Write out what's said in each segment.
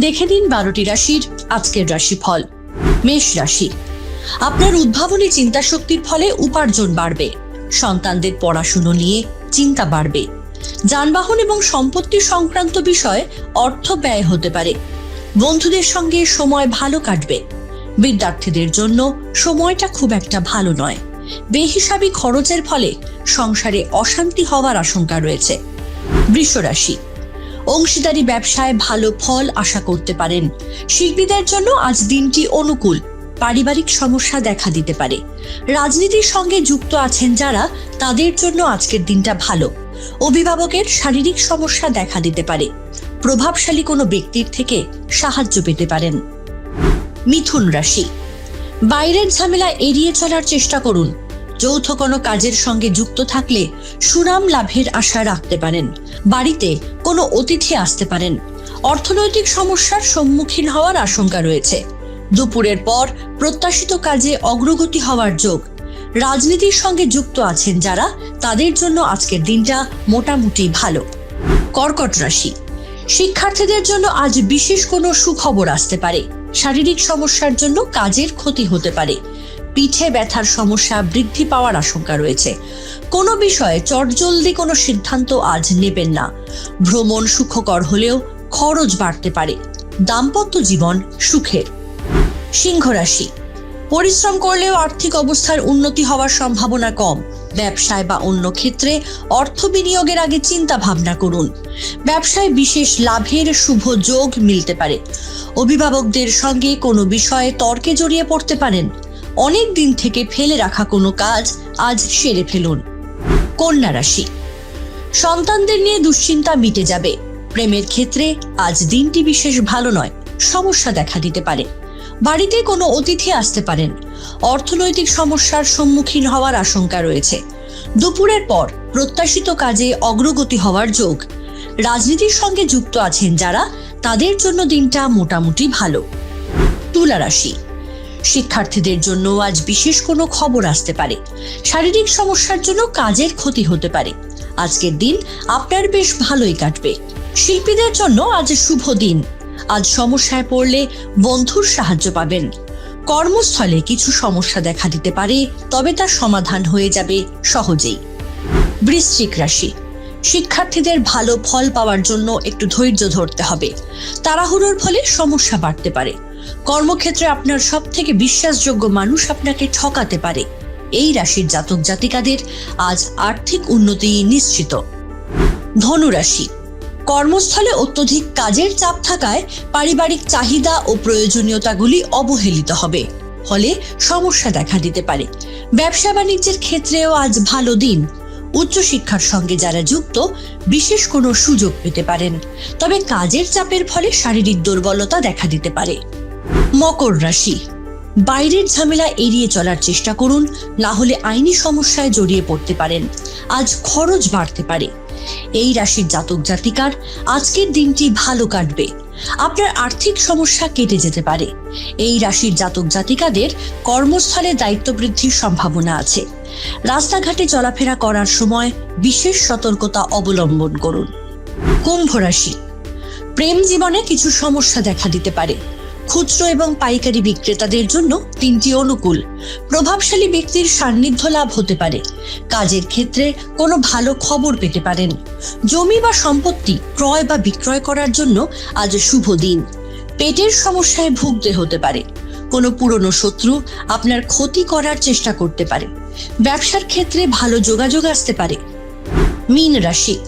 দেখে নিন বারোটি রাশির আজকের রাশিফল। মেষ রাশি। আপনার উদ্ভাবনী চিন্তা শক্তির ফলে উপার্জন বাড়বে। সন্তানদের পড়াশুনো নিয়ে চিন্তা বাড়বে। যানবাহন এবং সম্পত্তি সংক্রান্ত বিষয়ে অর্থ ব্যয় হতে পারে। বন্ধুদের সঙ্গে সময় ভালো কাটবে। বিদ্যার্থীদের জন্য সময়টা খুব একটা ভালো নয়। বেহিসাবি খরচের ফলে সংসারে অশান্তি হওয়ার আশঙ্কা রয়েছে। বৃষরাশি। রাশি অংশীদারি ব্যবসায় ভালো ফল আশা করতে পারেন। শিল্পীদের জন্য আজ দিনটি অনুকূল। পারিবারিক সমস্যা দেখা দিতে পারে। রাজনীতির সঙ্গে যুক্ত আছেন যারা, তাদের জন্য আজকের দিনটা ভালো। অভিভাবকের শারীরিক সমস্যা দেখা দিতে পারে। প্রভাবশালী কোনো ব্যক্তির থেকে সাহায্য পেতে পারেন। মিথুন রাশি। বাইরের ঝামেলা এড়িয়ে চলার চেষ্টা করুন। যৌথ কোনো কাজের সঙ্গে যুক্ত থাকলে সুনাম লাভের আশা রাখতে পারেন। বাড়িতে কোনো অতিথি আসতে পারেন। অর্থনৈতিক সমস্যার সম্মুখীন হওয়ার আশঙ্কা রয়েছে। দুপুরের পর প্রত্যাশিত কাজে অগ্রগতি হওয়ার যোগ। রাজনীতির সঙ্গে যুক্ত আছেন যারা, তাদের জন্য আজকের দিনটা মোটামুটি ভালো। কর্কট রাশি। শিক্ষার্থীদের জন্য আজ বিশেষ কোনো সুখবর আসতে পারে। শারীরিক সমস্যার জন্য কাজের ক্ষতি হতে পারে। পিঠে ব্যথার সমস্যা বৃদ্ধি পাওয়ার আশঙ্কা রয়েছে। কোনো বিষয়ে চটজলদি কোনো সিদ্ধান্ত আজ নেবেন না। ভ্রমণ সুখকর হলেও খরচ বাড়তে পারে। দাম্পত্য জীবন সুখের। সিংহ রাশি। পরিশ্রম করলেও আর্থিক অবস্থার উন্নতি হওয়ার সম্ভাবনা কম। ব্যবসায় বা অন্য ক্ষেত্রে অর্থ বিনিয়োগের আগে চিন্তা ভাবনা করুন। ব্যবসায় বিশেষ লাভের শুভ যোগ মিলতে পারে। অভিভাবকদের সঙ্গে কোনো বিষয়ে তর্কে জড়িয়ে পড়তে পারেন। অনেক দিন থেকে ফেলে রাখা কোনো কাজ আজ সেরে ফেলুন। কন্যা রাশি। সন্তানদের নিয়ে দুশ্চিন্তা মিটে যাবে। প্রেমের ক্ষেত্রে আজ দিনটি বিশেষ ভালো নয়, সমস্যা দেখা দিতে পারে। বাড়িতে কোনো অতিথি আসতে পারেন। অর্থনৈতিক সমস্যার সম্মুখীন হওয়ার আশঙ্কা রয়েছে। দুপুরের পর প্রত্যাশিত কাজে অগ্রগতি হওয়ার যোগ। রাজনীতির সঙ্গে যুক্ত আছেন যারা, তাদের জন্য দিনটা মোটামুটি ভালো। তুলা রাশি। শিক্ষার্থীদের জন্য আজ বিশেষ কোনো খবর আসতে পারে। শারীরিক সমস্যার জন্য কাজের ক্ষতি হতে পারে। আজকের দিন আপনার বেশ ভালোই কাটবে। শিল্পীদের জন্য আজ শুভ দিন। আজ সমস্যায় পড়লে বন্ধুর সাহায্য পাবেন। কর্মস্থলে কিছু সমস্যা দেখা দিতে পারে, তবে তার সমাধান হয়ে যাবে সহজেই। বৃশ্চিক রাশি। শিক্ষার্থীদের ভালো ফল পাওয়ার জন্য একটু ধৈর্য ধরতে হবে। তাড়াহুড়োর ফলে সমস্যা বাড়তে পারে। কর্মক্ষেত্রে আপনার সব থেকে বিশ্বাসযোগ্য মানুষ আপনাকে ঠকাতে পারে। এই রাশির জাতক জাতিকাদের আজ আর্থিক উন্নতি নিশ্চিত। ধনুরাশি। কর্মস্থলে অত্যধিক কাজের চাপ থাকায় পারিবারিক চাহিদা ও প্রয়োজনীয়তাগুলি অবহেলিত হবে, ফলে সমস্যা দেখা দিতে পারে। ব্যবসা বাণিজ্যের ক্ষেত্রেও আজ ভালো দিন। উচ্চশিক্ষার সঙ্গে যারা যুক্ত, বিশেষ কোনো সুযোগ পেতে পারেন। তবে কাজের চাপের ফলে শারীরিক দুর্বলতা দেখা দিতে পারে। মকর রাশি। বাইরের ঝামেলা এড়িয়ে চলার চেষ্টা করুন, না হলে আইনি সমস্যায় জড়িয়ে পড়তে পারেন। আজ খরচ বাড়তে পারে। এই রাশির জাতক জাতিকার আজকের দিনটি ভালো কাটবে। আপনার আর্থিক সমস্যা কেটে যেতে পারে। এই রাশির জাতক জাতিকাদের কর্মস্থলে দায়িত্ব বৃদ্ধির সম্ভাবনা আছে। রাস্তাঘাটে চলাফেরা করার সময় বিশেষ সতর্কতা অবলম্বন করুন। কুম্ভ রাশি। প্রেম জীবনে কিছু সমস্যা দেখা দিতে পারে। খুচরো এবং পাইকারি বিক্রেতাদের জন্য তিনটি অনুকূল। প্রভাবশালী ব্যক্তির সান্নিধ্য লাভ হতে পারে। কাজের ক্ষেত্রে কোনো ভালো খবর পেতে পারেন। জমি বা সম্পত্তি ক্রয় বা বিক্রয় করার জন্য আজ শুভ দিন। পেটের সমস্যায় ভুগতে হতে পারে। কোনো পুরনো শত্রু আপনার ক্ষতি করার চেষ্টা করতে পারে। ব্যবসার ক্ষেত্রে ভালো যোগাযোগ আসতে পারে। মীন রাশি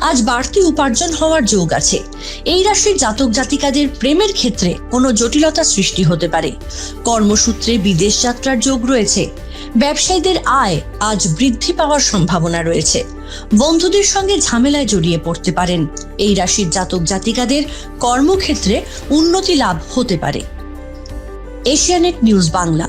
আজ বাড়তি উপার্জন হওয়ার যোগ আছে। এই রাশির জাতক জাতিকাদের প্রেমের ক্ষেত্রে কোনো জটিলতা সৃষ্টি হতে পারে। কর্মসূত্রে বিদেশ যাত্রার যোগ রয়েছে। ব্যবসায়ীদের আয় আজ বৃদ্ধি পাওয়ার সম্ভাবনা রয়েছে। বন্ধুদের সঙ্গে ঝামেলায় জড়িয়ে পড়তে পারেন। এই রাশির জাতক জাতিকাদের কর্মক্ষেত্রে উন্নতি লাভ হতে পারে। Asianet news Bangla.